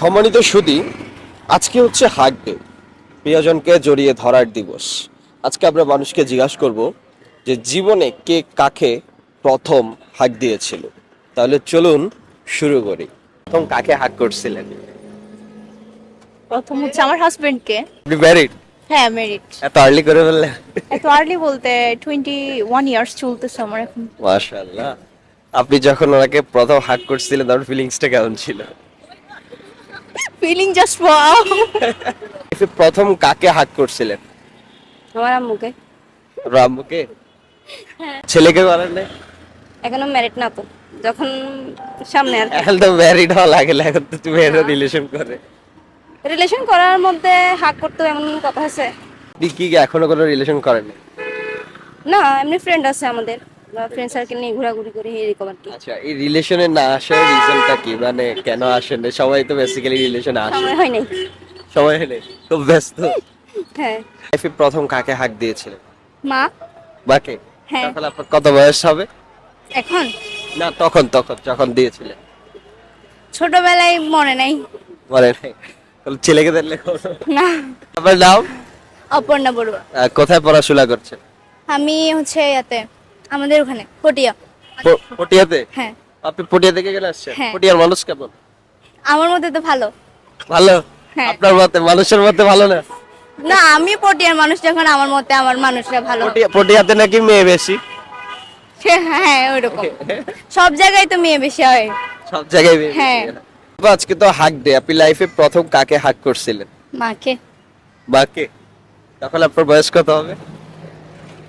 সম্মানিত সুদী আজকে হচ্ছে হাক ডে প্রিয়জনকে জড়িয়ে ধরার দিবস। আজকে আমরা মানুষকে জিজ্ঞাসা করব যে জীবনে কে কাকে প্রথম হাক দিয়েছিল। তাহলে চলুন শুরু করি। প্রথম কাকে হাক করছিলেন? প্রথম হচ্ছে আমার হাজবেন্ডকে আপনি ম্যারিড হ্যাঁ মেরিট এত আর্লি করে ফেললেন এত আর্লি বলতে টোয়েন্টি ওয়ান ইয়ার্স চলতেছে আমার এখন। মাশাআল্লাহ। আপনি যখন ওনাকে প্রথম হাক করছিলেন তখন ফিলিংসটা কেমন ছিল? ফিলিং জাস্ট ওয়াও প্রথম কাকে হাক করছিলেন? আমার আম্মুকে। রাম্মুকে ছেলেকে করেন নাই? এখনও ম্যারিড না তো। যখন সামনে আর এখন তো ম্যারিড হওয়া লাগে এখন তো তুমি রিলেশন করে। রিলেশন করার মধ্যে হাক করতে এমন কথা আছে। আপনি কি এখনও কোনো রিলেশন করেন না এমনি ফ্রেন্ড আছে আমাদের। ফ্রেন্ড সার্কেল নিয়ে ঘোরাঘুরি করি এরকম আর কি। আচ্ছা এই রিলেশনে না আসার রিজনটা কি? মানে কেন আসেন না? সবাই তো বেসিক্যালি রিলেশনে আসে। সময় হয় নাই। সময় হলে খুব ব্যস্ত। হ্যাঁ। লাইফে প্রথম কাকে হাক দিয়েছিলেন? মা। হ্যাঁ। তখন আপনার কত বয়স হবে? এখন? না তখন তখন যখন দিয়েছিলেন। ছোটবেলায় মনে নাই। মনে নেই? তাহলে ছেলেকে দেখলে না। আপনার নাম? অপর্ণা বড়ুয়া। কোথায় পড়াশোনা করছেন? আমি হচ্ছে ইয়াতে। আমাদের ওখানে পটিয়া। পটিয়াতে? হ্যাঁ। আপনি পটিয়া থেকে গেলে আসছেন? হ্যাঁ। পটিয়ার মানুষ কেমন? আমার মধ্যে তো ভালো। ভালো? হ্যাঁ। আপনার মতে? মানুষের মধ্যে ভালো না? না আমি পটিয়ার মানুষ যখন আমার মতে আমার মানুষরা ভালো। পটিয়াতে নাকি মেয়ে বেশি? হ্যাঁ ওইরকম। সব জায়গায় তো মেয়ে বেশি হয়। সব জায়গায় মেয়ে হ্যাঁ। আজকে তো হাক ডে। আপনি লাইফে প্রথম কাকে হাক করছিলেন? মাকে। বাকে তখন আপনার বয়স কত হবে?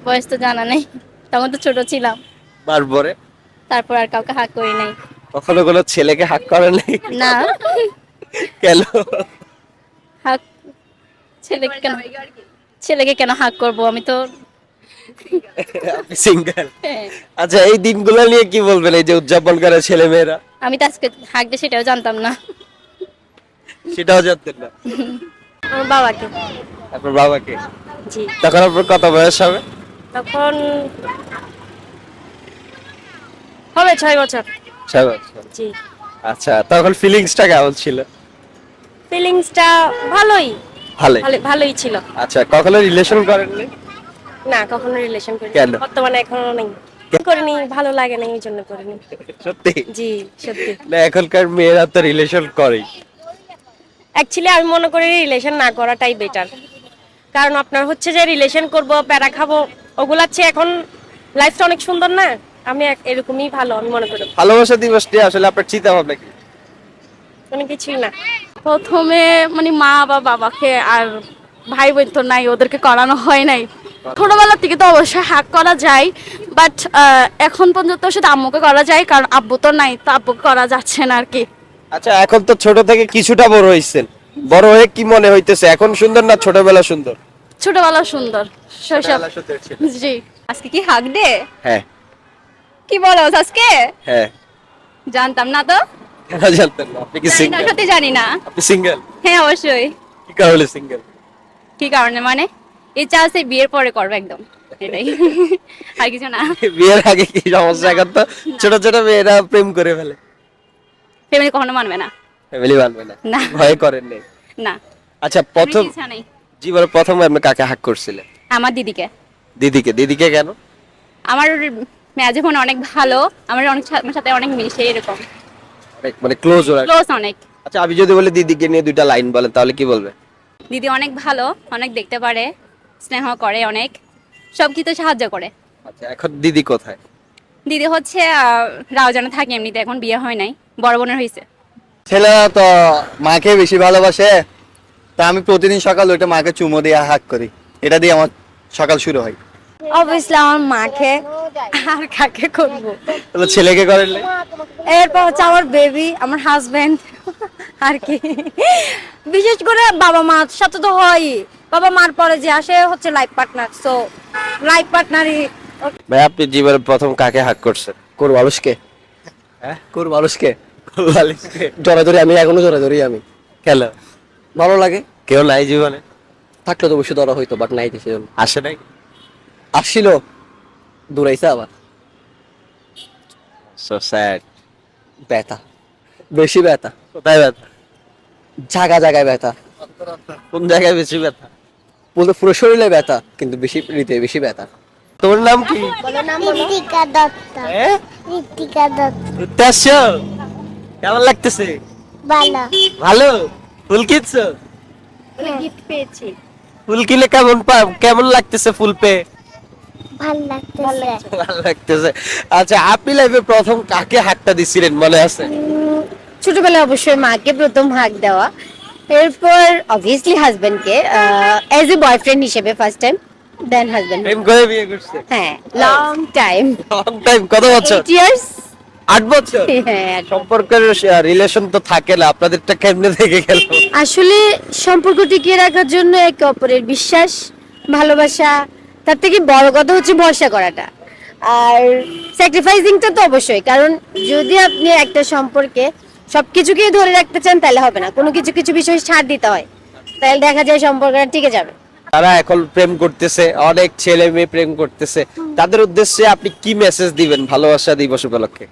বয়স তো জানা নেই। তখন তো ছোট ছিলাম। মার পরে তারপর আর কাউকে হাক করি নাই। কখনো কোনো ছেলেকে হাক করেন নাই? না। কেন? হাক ছেলেকে কেন? ছেলেকে কেন হাক করব? আমি তো আপনি সিঙ্গেল হ্যাঁ, আচ্ছা এই দিনগুলো নিয়ে কি বলবেন? এই যে উদযাপন করে ছেলে মেয়েরা আমি তো আজকে হাক দিয়ে সেটাও জানতাম না। সেটাও জানতেন না? আমার বাবাকে। আপনার বাবাকে? জি। তখন আপনার কত বয়স হবে? তখন হবে ছয় বছর। ছয় বছর। জি। আচ্ছা তখন ফিলিংসটা কেমন ছিল? ফিলিংসটা ভালোই। ভালোই? ভালো- ভালোই ছিল। আচ্ছা কখনো রিলেশন করেননি? না কখনো রিলেশন করি কেন? বর্তমানে এখনও নেই। করিনি ভালো লাগে না এই জন্য করিনি। সত্যি? জি সত্যি। না এখনকার মেয়েরা তো রিলেশন করেই। অ্যাকচুয়ালি আমি মনে করি রিলেশন না করাটাই বেটার কারণ আপনার হচ্ছে যে রিলেশন করব প্যারা খাব ওগুলার চেয়ে এখন লাইফটা অনেক সুন্দর না? আমি এক- এরকমই ভালো আমি মনে করি। ভালোবাসা দিবসটি আসলে আপনার চিন্তা ভাবনা কি? কোনো কিছুই না। প্রথমে মানে মা বা বাবাকে আর ভাই বোন তো নাই ওদেরকে করানো হয় নাই। ছোটবেলা থেকে তো অবশ্যই হাক করা যায় বাট এখন পর্যন্ত শুধু আম্মুকে করা যায় কারণ আব্বু তো নাই তো আব্বুকে করা যাচ্ছে না আর কি। আচ্ছা এখন তো ছোট থেকে কিছুটা বড় হইছেন বড় হয়ে কি মনে হইতেছে? এখন সুন্দর না ছোটবেলা সুন্দর? ছোটবেলা সুন্দর শৈশব। জি। আজকে কি হাক হ্যাঁ। কি বলো আজকে? হ্যাঁ। জানতাম না তো? কেন জানতেন না। আপনি কি সিঙ্গেল সত্যি জানি না। আপনি সিঙ্গেল হ্যাঁ অবশ্যই। কি কারণে সিঙ্গেল কি কারণে? মানে ইচ্ছা আছে বিয়ের পরে করব একদম। এটাই। আর কিছু না। বিয়ের আগে কি সমস্যা এখন তো? ছোট ছোট মেয়েরা প্রেম করে ফেলে। ফ্যামিলি কখনো মানবে না। ফ্যামিলি মানবে না। ভয় করেন না। আচ্ছা প্রথম ইচ্ছা নেই। জীবনে প্রথম আপনি কাকে হাক করছিলেন? আমার দিদিকে। দিদিকে? দিদিকে কেন? আমার মেয়া জীবন অনেক ভালো আমার অনেক আমার সাথে অনেক মিশে এরকম। অনেক মানে ক্লোজ ওরা? ক্লোজ অনেক। আচ্ছা আমি যদি বলি দিদিকে নিয়ে দুইটা লাইন বলেন তাহলে কি বলবে? দিদি অনেক ভালো অনেক দেখতে পারে স্নেহ করে অনেক সব কিছু সাহায্য করে। আচ্ছা এখন দিদি কোথায়? দিদি হচ্ছে আহ, রাউজানে থাকে এমনিতে এখন বিয়ে হয় নাই বড় বোনের হয়েছে ছেলেরা তো মাকে বেশি ভালোবাসে তা আমি প্রতিদিন সকাল ওইটা মাকে চুমো দিয়ে হাক করি। এটা দিয়ে আমার সকাল শুরু হয়। অবভিয়াসলি আমার মাকে আর কাকে করব? তাহলে ছেলেকে করেন এরপর হচ্ছে আমার বেবি আমার হাজবেন্ড আর কি। বিশেষ করে বাবা মার সাথে তো হয়। বাবা মার পরে যে আসে হচ্ছে লাইফ পার্টনার সো লাইফ পার্টনারই ভাই আপনি জীবনে প্রথম কাকে হাক করছেন? কোর মানুষকে হ্যাঁ? কোর মানুষকে লালিসকে জড়াধরি আমি এখনও জড়াধরি আমি। খেলো ভালো লাগে। কেউ নাই জীবনে? থাকলে তো অবশ্যই ধরা হইতো বাট নাই তো সেজন্য। আসে নাই? আসছিল দূরাইছে আবার। সো স্যাড ব্যথা বেশি ব্যথা। কোথায় ব্যথা? জায়গা জায়গায় ব্যথা। কোন জায়গায় বেশি ব্যথা? বলতে পুরো শরীরে ব্যথা কিন্তু বেশি হৃদয়ে বেশি ব্যথা। তোর নাম কি? ঋতিকা দত্ত। হ্যাঁ ঋতিকা দত্ত। ঘুরতে আসছো কেমন লাগতেছে? ভালো। ভালো? ফুল কিনছো গিফট পেয়েছি। ফুল কিনে কেমন কেমন লাগতেছে ফুল পেয়ে? ভালো লাগতেছে। ভালো লাগতেছে। আচ্ছা আপনি লাইফে প্রথম কাকে হাতটা দিছিলেন মনে আছে? ছোটবেলায় অবশ্যই মাকে প্রথম হাক দেওয়া। এরপর অবভিয়াসলি হাজবেন্ডকে অ্যাজ এ বয়ফ্রেন্ড হিসেবে ফার্স্ট টাইম দেন হাজবেন্ড প্রেম করে বিয়ে করছে। হ্যাঁ লং টাইম লং টাইম কত বছর? ইয়ার্স আট বছর? হ্যাঁ সম্পর্কের রিলেশন তো থাকে না আপনাদেরটা কেমনে থেকে গেল আসলে সম্পর্ক টিকিয়ে রাখার জন্য একে অপরের বিশ্বাস ভালোবাসা তার থেকে বড় কথা হচ্ছে ভরসা করাটা। আর স্যাক্রিফাইসিংটা তো অবশ্যই কারণ যদি আপনি একটা সম্পর্কে সবকিছুকেই ধরে রাখতে চান তাহলে হবে না। কোনো কিছু কিছু বিষয় ছাড় দিতে হয় তাহলে দেখা যায় সম্পর্কটা টিকে যাবে। তারা এখন প্রেম করতেছে অনেক ছেলে মেয়ে প্রেম করতেছে। তাদের উদ্দেশ্যে আপনি কি মেসেজ দিবেন ভালোবাসা দিবস উপলক্ষে?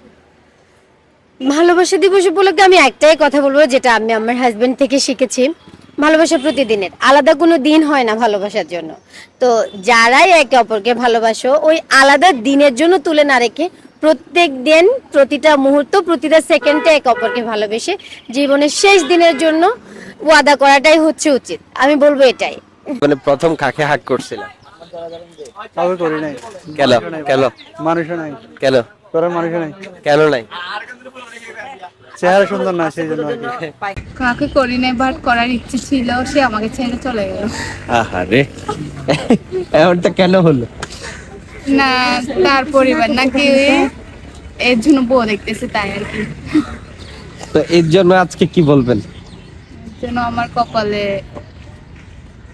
ভালোবাসা দিবস উপলক্ষে আমি একটাই কথা বলব যেটা আমি আমার হাজবেন্ড থেকে শিখেছি। ভালোবাসা প্রতিদিনের আলাদা কোনো দিন হয় না ভালোবাসার জন্য। তো যারাই একে অপরকে ভালোবাসো ওই আলাদা দিনের জন্য তুলে না রেখে প্রত্যেক দিন প্রতিটা মুহূর্ত প্রতিটা সেকেন্ডে একে অপরকে ভালোবেসে জীবনের শেষ দিনের জন্য ওয়াদা করাটাই হচ্ছে উচিত। আমি বলব এটাই। মানে প্রথম কাকে হাক করছিলাম? কাউকে করি নাই। কেন? কেন? মানুষও নাই। কেন? করার মানুষও নাই। কেন নাই। চেহারা সুন্দর না সেই জন্য কাকে করি নাই বাট করার ইচ্ছে ছিল সে আমাকে ছেড়ে চলে গেল। আহারে। এমনটা কেন হলো? না তার পরিবার নাকি এর জন্য বউ দেখতেছে তাই আর কি। তো এর জন্য আজকে কি বলবেন? জন্য আমার কপালে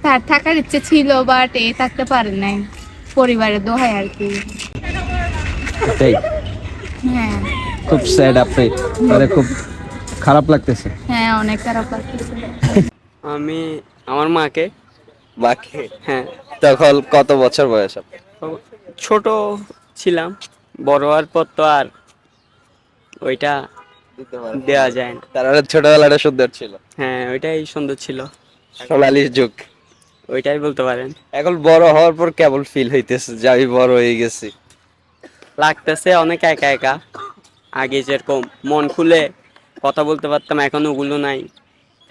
তার থাকার ইচ্ছে ছিল বাট এ থাকতে পারে নাই। পরিবারের দোহাই আর কি। এটাই খুব স্যাড আপনি মানে খুব খারাপ লাগতেছে। হ্যাঁ অনেক খারাপ লাগতেছে। আমি আমার মাকে মাকে হ্যাঁ তখন কত বছর বয়স ছোট ছিলাম বড় হওয়ার পর তো আর ওইটা দেওয়া যায় না। তার মানে ছোটবেলাটা সুন্দর ছিল। হ্যাঁ ওইটাই সুন্দর ছিল। সোনালি যুগ। ওইটাই বলতে পারেন। এখন বড় হওয়ার পর কেবল ফিল হইতেছে যে আমি বড় হয়ে গেছি? লাগতেছে অনেক একা একা। আগে যেরকম মন খুলে কথা বলতে পারতাম এখন ওগুলো নাই।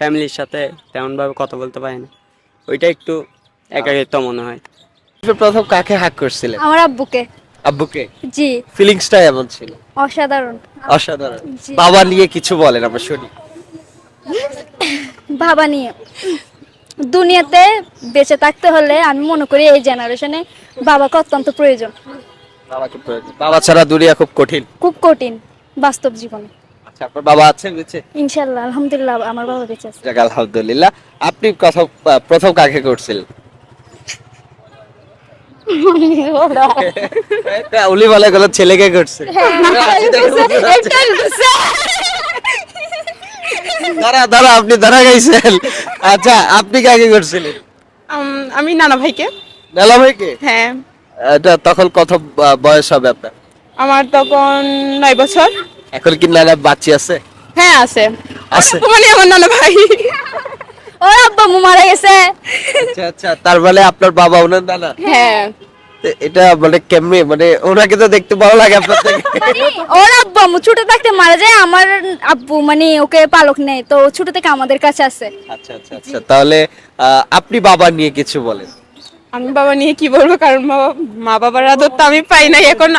ফ্যামিলির সাথে তেমনভাবে কথা বলতে পারি না। ওইটা একটু একাকিত্ব মনে হয়। প্রথম কাকে হাক করছিলেন? আমার আব্বুকে। আব্বুকে? জি। ফিলিংসটা এমন ছিল? অসাধারণ। অসাধারণ। বাবা নিয়ে কিছু বলেন আমরা শুনি। ভাবা নিয়ে। দুনিয়াতে বেঁচে থাকতে হলে আমি মনে করি এই জেনারেশনে বাবাকে অত্যন্ত প্রয়োজন। বাবাকে প্রয়োজন। বাবা ছাড়া দুনিয়া খুব কঠিন। খুব কঠিন বাস্তব জীবনে। আচ্ছা আপনার বাবা আছে বেঁচে? ইনশাল্লাহ আলহামদুলিল্লাহ আমার বাবা বেঁচে আছে। যাক আলহামদুলিল্লাহ। আপনি কথা প্রথম কাকে করছিলেন? উলি বলে গেল ছেলেকে করছে। দাঁড়া দাঁড়া আপনি দাঁড়া গাইছেন। আচ্ছা আপনি কাকে করছিলেন? আমি নানা ভাইকে। নেলা ভাইকে? হ্যাঁ। এটা তখন কত বয়স হবে আপনার? আমার তখন নয় বছর। এখন কি নানা বাচ্চি আছে? হ্যাঁ আছে। আছে? মানে আমার নানা ভাই। ও আব্বা মু মারা গেছে। আচ্ছা আচ্ছা তার মানে আপনার বাবা ওনার নানা? হ্যাঁ। এটা মানে কেমনে মানে ওনাকে তো দেখতে ভালো লাগে আপনার থেকে। ওর আব্বা আম্মু ছোট থাকতে মারা যায় আমার আব্বু মানে ওকে পালক নেই তো ছোট থেকে আমাদের কাছে আছে। আচ্ছা আচ্ছা আচ্ছা তাহলে আহ, আপনি বাবা নিয়ে কিছু বলেন। আমি বাবা নিয়ে কি বলব? কারণ বাবা মা বাবার আদর তো আমি পাই নাই। এখন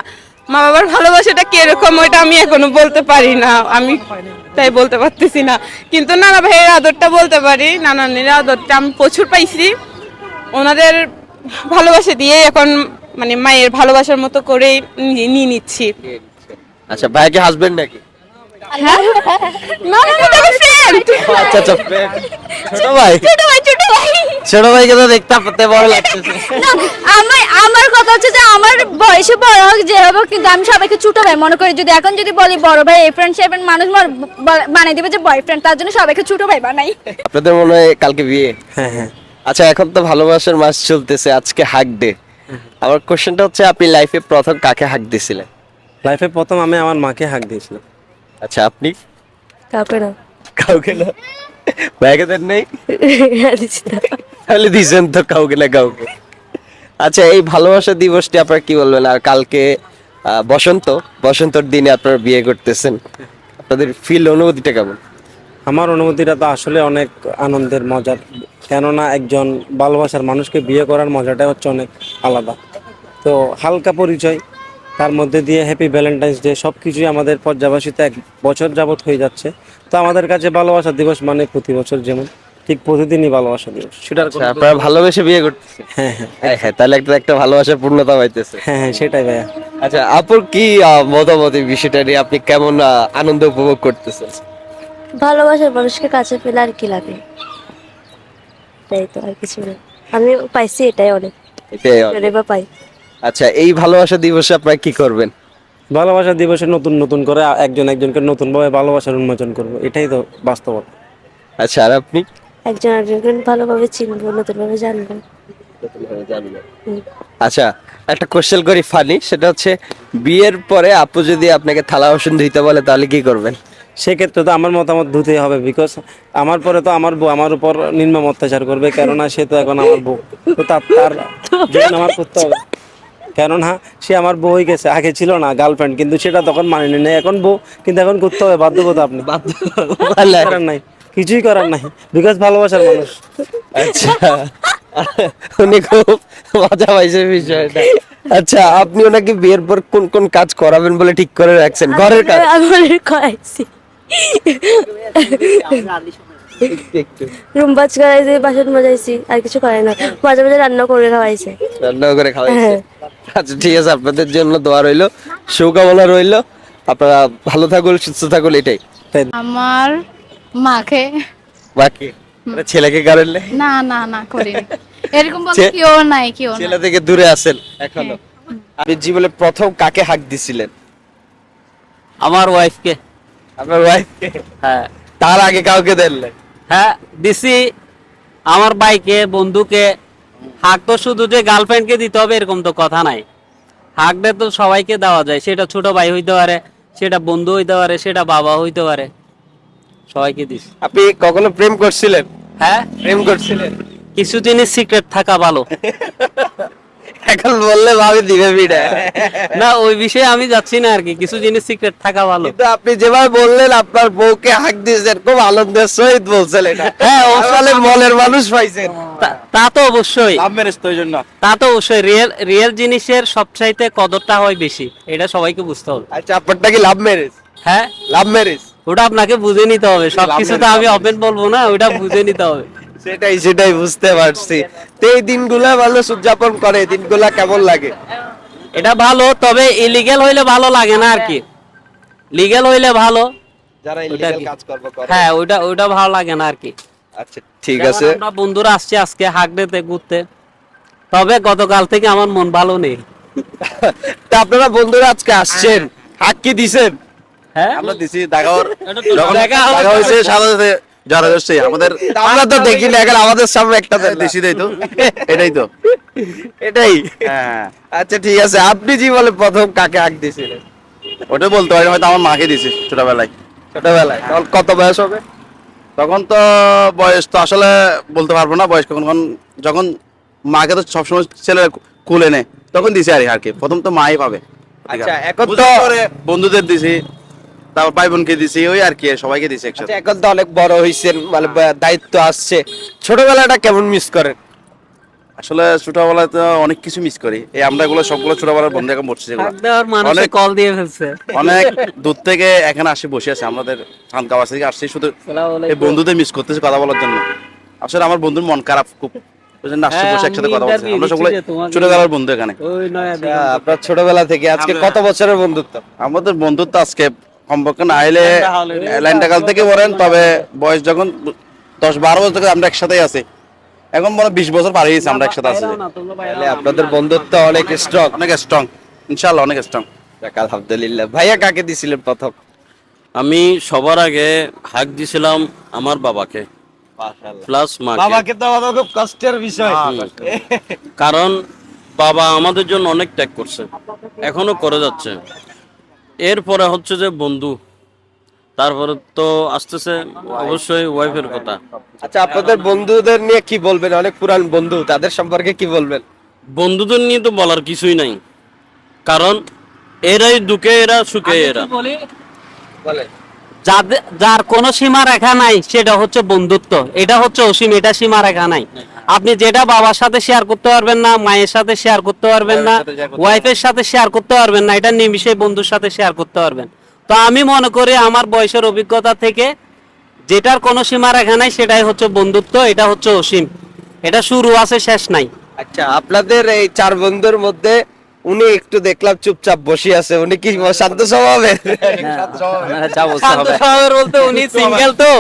মা বাবার ভালোবাসাটা কীরকম, ওইটা আমি এখনও বলতে পারি না। আমি তাই বলতে পারতেছি না। কিন্তু নানা ভাইয়ের আদরটা বলতে পারি। নানানির আদরটা আমি প্রচুর পাইছি। ওনাদের ভালোবাসা দিয়ে এখন মানে মায়ের ভালোবাসার মতো করে নিয়ে নিচ্ছি। আচ্ছা ভাই কি হাজবেন্ড নাকি? না না না friend। আচ্ছা আচ্ছা friend। ছোট ভাই ছোট ভাই ছোট ভাই ছোট ভাইকে তো দেখতে আপনার বড় লাগতেছে আমার আমার কথা হচ্ছে যে আমার বয়সে বড় হোক যে হোক কিন্তু আমি সবাইকে ছোট ভাই মনে করি যদি এখন যদি বলি বড় ভাই এই ফ্রেন্ড সেভেন মানুষ মর- বানিয়ে দিবে যে বয়ফ্রেন্ড তার জন্য সবাইকে ছোট ভাই বানাই আপনাদের মনে হয় কালকে বিয়ে হ্যাঁ হ্যাঁ আচ্ছা এখন তো ভালোবাসার মাস চলতেছে আজকে হাক ডে আমার কোশ্চেনটা হচ্ছে আপনি লাইফে প্রথম কাকে হাক দিয়েছিলেন লাইফে প্রথম আমি আমার মাকে হাক দিয়েছিলাম আচ্ছা আপনি? কাউকে না। কাউকে না? ভাইকে দেন নেই তাহলে দিছেন তো কাউকে না কাউকে। আচ্ছা এই ভালোবাসা দিবসটি আপনার কি বলবেন? আর কালকে বসন্ত বসন্তর দিনে আপনারা বিয়ে করতেছেন। আপনাদের ফিল অনুভূতিটা কেমন? আমার অনুভূতিটা তো আসলে অনেক আনন্দের মজার। কেননা একজন ভালোবাসার মানুষকে বিয়ে করার মজাটা হচ্ছে অনেক আলাদা। তো হালকা পরিচয় তার মধ্যে দিয়ে হ্যাপি ভ্যালেন্টাইন্স ডে সব কিছুই আমাদের পর্যাবাসিত এক বছর যাবত হয়ে যাচ্ছে। তো আমাদের কাছে ভালোবাসা দিবস মানে প্রতি বছর যেমন ঠিক প্রতিদিনই ভালোবাসা দিবস। সেটার আচ্ছা, আপনারা ভালোবেসে বিয়ে করতেছেন? হ্যাঁ হ্যাঁ। হ্যাঁ হ্যাঁ তাহলে একটা একটা ভালোবাসার পূর্ণতা পাইতেছে। হ্যাঁ হ্যাঁ সেটাই ভাইয়া। আচ্ছা আপুর কি মতামত এই বিষয়টা নিয়ে? আপনি কেমন আনন্দ উপভোগ করতেছেন? ভালোবাসার মানুষকে কাছে পেলে আর কি লাগে? তাই তো আর কিছু না আমি পাইছি এটাই অনেক। এটাই অনেক। বা পাই। আচ্ছা এই ভালোবাসা দিবসে আপনারা কি করবেন? ভালোবাসা দিবসে নতুন নতুন করে একজন একজনকে নতুন ভাবে ভালোবাসার উন্মোচন করব এটাই তো বাস্তবতা। আচ্ছা আর আপনি? একজন একজনকে ভালোভাবে চিনবো নতুনভাবে জানব। আচ্ছা একটা কোশ্চেন করি ফানি সেটা হচ্ছে বিয়ের পরে আপু যদি আপনাকে থালা বাসন ধুইতে বলে তাহলে কি করবেন? সেক্ষেত্রে তো আমার মতামত ধুতেই হবে বিকজ আমার পরে তো আমার বউ আমার উপর নির্মম অত্যাচার করবে কেননা সে তো এখন আমার বউ। তো তার তার জন্য আমার করতে হবে। কেননা সে আমার বউ হয়ে গেছে আগে ছিল না গার্লফ্রেন্ড কিন্তু সেটা তখন মানেনি নাই। এখন বউ কিন্তু এখন করতে হবে বাধ্য বাধ্যকতা আপনি। করার নাই। কিছুই করার নাই। বিকজ ভালোবাসার মানুষ। আচ্ছা। উনি খুব মজা পাইছে বিষয়টা। আচ্ছা আপনি ওনাকে বিয়ের পর কোন কোন কাজ করাবেন বলে ঠিক করে রাখছেন? ঘরের কাজ। আমি করাইছি রুম বাজ করাইছি বাসন মজাইছি আর কিছু করাই না। মাঝে মাঝে রান্না করে খাওয়াইছে। রান্না করে খাওয়াইছে। আচ্ছা ঠিক আছে আপনাদের জন্য দোয়া রইল। শুভকামনা রইল। আপনারা ভালো থাকুন সুস্থ থাকুন এটাই। আমার মাকে। বাকি মানে ছেলেকে কারণে না না না করিনি। এরকম কেউ নাই কেউ ছেলে থেকে দূরে আছেন এখনও। আপনি জীবনে প্রথম কাকে হাক দিছিলেন? আমার ওয়াইফকে আপনার ওয়াইফকে হ্যাঁ। তার আগে কাউকে দেনলেন হ্যাঁ দিছি। আমার বাইকে বন্ধুকে। হাক তো শুধু যে গার্লফ্রেন্ডকে দিতে হবে এরকম তো কথা নাই। হাকটা তো সবাইকে দেওয়া যায়। সেটা ছোট ভাই হইতে পারে সেটা বন্ধু হইতে পারে সেটা বাবা হইতে পারে। সবাইকে দিস আপনি কখনো প্রেম করছিলেন? হ্যাঁ? প্রেম করছিলেন? কিছু জিনিস সিক্রেট থাকা ভালো। এখন বললে ভাবে দিবে বিড়া না ওই বিষয়ে আমি যাচ্ছি না আর কি কিছু জিনিস সিক্রেট থাকা ভালো। কিন্তু আপনি যেভাবে বললেন আপনার বউকে হাক দিয়েছেন খুব আনন্দের সহিত বলছেন এটা। হ্যাঁ, আসলে মনের মানুষ। পাইছেন। তা- তা তো অবশ্যই। তা তো অবশ্যই রিয়েল রিয়েল জিনিসের সবচাইতে কদরটা হয় বেশি এটা সবাইকে বুঝতে হবে। আচ্ছা আপনারটা কি লাভ ম্যারেজ? হ্যাঁ। Love marriage? ওটা আপনাকে বুঝে নিতে হবে সবকিছু তো আমি ওপেন বলব না ওটা বুঝে নিতে হবে। সেটাই সেটাই বুঝতে পারছি। তো এই দিনগুলা মানুষ উদযাপন করে দিনগুলা কেমন লাগে? এটা ভালো তবে ইলিগেল হইলে ভালো লাগে না আর কি। লিগেল হইলে ভালো। যারা ইলিগাল? কাজকর্ম করে। হ্যাঁ ওইটা ওইটা ভালো লাগে না আর কি। আচ্ছা ঠিক আছে। আমরা বন্ধুরা আসছে আজকে হাক দিতে ঘুরতে। তবে গতকাল থেকে আমার মন ভালো নেই। তা আপনারা বন্ধুরা আজকে আসছেন। হাক কি দিছেন? হ্যাঁ। আমরা দিছি দেখা দেখা হয়েছে সাথে যারা আমাদের আমরা তো দেখি না এখন আমাদের সামনে একটা না। তো। এটাই তো। এটাই। হ্যাঁ। আচ্ছা ঠিক আছে। আপনি জীবনে প্রথম কাকে দিয়েছিলেন ওটা বলতে পারি হয়তো আমার মাকে দিছি ছোটবেলায়। ছোটবেলায়। তখন কত বয়স হবে? তখন তো বয়স তো আসলে বলতে পারব না বয়স কখন কখন যখন মাকে তো সবসময় ছেলে কুলে নেয় তখন দিছি আর কি, আর কি প্রথম তো মাই পাবে। আচ্ছা, এখন তো- বন্ধুদের দিছি। তারপর ভাই বোনকে দিছি ওই আর কি সবাইকে দিছি একসাথে। আচ্ছা এখন তো অনেক বড় হইছেন মানে দায়িত্ব আসছে। ছোটবেলাটা কেমন মিস করেন? আসলে ছোটবেলায় তো অনেক কিছু মিস করি। এই আমরা এগুলো সবগুলো ছোটবেলার বন্ধু এখন বসছি অনেক- কল দিয়ে ফেলছে। অনেক দূর থেকে এখানে আসি বসে আছে। আমাদের খানকাবাস থেকে আসছি শুধু এই বন্ধুদের মিস করতেছি কথা বলার জন্য। আসলে আমার বন্ধুর মন খারাপ খুব। হ্যাঁ, ছোটবেলার বন্ধু এখানে। আচ্ছা, আপনার ছোটবেলা থেকে আজকে কত বছরের বন্ধুত্ব? আমাদের বন্ধুত্ব আজকে সম্পর্ক না আইলে লাইনটা কাল থেকে বলেন তবে বয়স যখন দশ বারো বছর থেকে আমরা একসাথেই আছি। এখন মনে হয় বিশ বছর পার হয়েছে আমরা একসাথে আছি। আপনাদের বন্ধুত্ব অনেক স্ট্রং অনেক স্ট্রং ইনশাল্লাহ অনেক স্ট্রং আলহামদুলিল্লাহ। ভাইয়া কাকে দিছিলেন প্রথম? আমি সবার আগে হাক দিছিলাম আমার বাবাকে। প্লাস মাকে। বাবাকে তো আমাদের খুব কষ্টের বিষয়। কারণ বাবা আমাদের জন্য অনেক ত্যাগ করছে। এখনও করে যাচ্ছে। এরপরে হচ্ছে যে বন্ধু। তারপরে তো আসতেছে অবশ্যই ওয়াইফের কথা। আচ্ছা আপনাদের বন্ধুদের নিয়ে কি বলবেন? অনেক পুরান বন্ধু তাদের সম্পর্কে কি বলবেন? বন্ধুদের নিয়ে তো বলার কিছুই নাই। কারণ এরাই দুঃখে এরা সুখে এরা। বলেন। যাদের যার কোনো সীমা রেখা নাই সেটা হচ্ছে বন্ধুত্ব। এটা হচ্ছে অসীম এটা সীমা রেখা নাই। আপনি যেটা বাবার সাথে শেয়ার করতে পারবেন না মায়ের সাথে শেয়ার করতে পারবেন না ওয়াইফের সাথে শেয়ার করতে পারবেন না এটা নিমিশে বন্ধুর সাথে শেয়ার করতে পারবেন। তো আমি মনে করি আমার বয়সের অভিজ্ঞতা থেকে যেটার কোনো সীমা রেখা নাই সেটাই হচ্ছে বন্ধুত্ব এটা হচ্ছে অসীম। এটা শুরু আছে শেষ নাই। আচ্ছা আপনাদের এই চার বন্ধুর মধ্যে উনি একটু দেখলাম চুপচাপ বসে আছে উনি কি শান্ত স্বভাবের? শান্ত স্বভাবের। বলতে উনি সিঙ্গেল তো।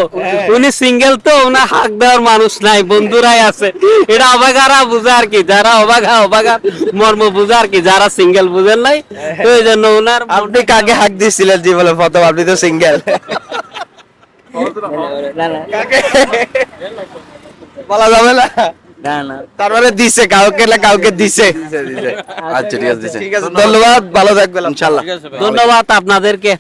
উনি সিঙ্গেল তো ওনার হাক দেওয়ার মানুষ নাই বন্ধুরাই আছে। এটা অবাগারা বুঝে আর কি যারা অবাগা অবাগা মর্ম বুঝে আর কি যারা সিঙ্গেল বুঝেন নাই। তো এই জন্য উনার আপনি কাকে হাক দিয়েছিলেন জীবনে প্রথম আপনি তো সিঙ্গেল বলা যাবে না? তার মানে দিছে কাউকে না কাউকে দিছে। আচ্ছা ঠিক আছে দিছে। ঠিক আছে ধন্যবাদ ভালো থাকবেন ইনশাল্লাহ। ধন্যবাদ আপনাদেরকে।